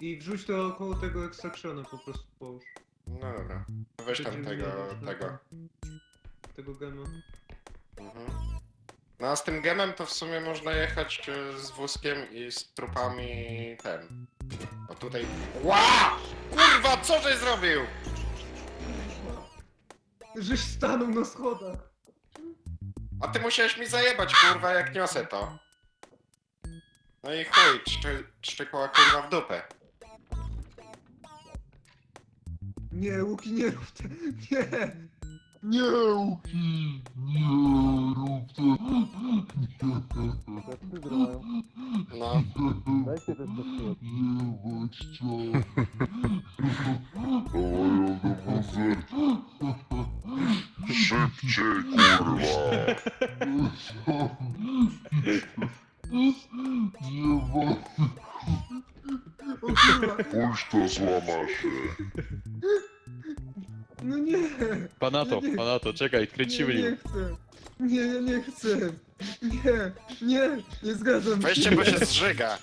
I wrzuć to koło tego extractiona po prostu połóż. No dobra. Weź tam Będziemy tego, mieli na- tego. Tego gema. Mhm. No a z tym gemem to w sumie można jechać e, z wózkiem i z trupami ten. O tutaj. Ła! Kurwa, co żeś zrobił? Żeś stanął na schodach! A ty musiałeś mi zajebać, kurwa, jak niosę to. No i chuj, szczy, szczykła kurwa w dupę. Nie, Łuki, nie rób te... Nie! Nie, Łuki, nie rób tego. Jak ty grają? No. Dajcie też to przyjąć. Nie bądź co. Dawają do muzy. Szybciej, kurwa. Nie bądź. Puść to, złama się. No nie! Panato, Nie, nie. panato, czekaj, kręcimy nie, nie chcę! Nie, ja nie chcę! Nie! Nie! Nie zgadzam Weźcie, się! bo się zżyga.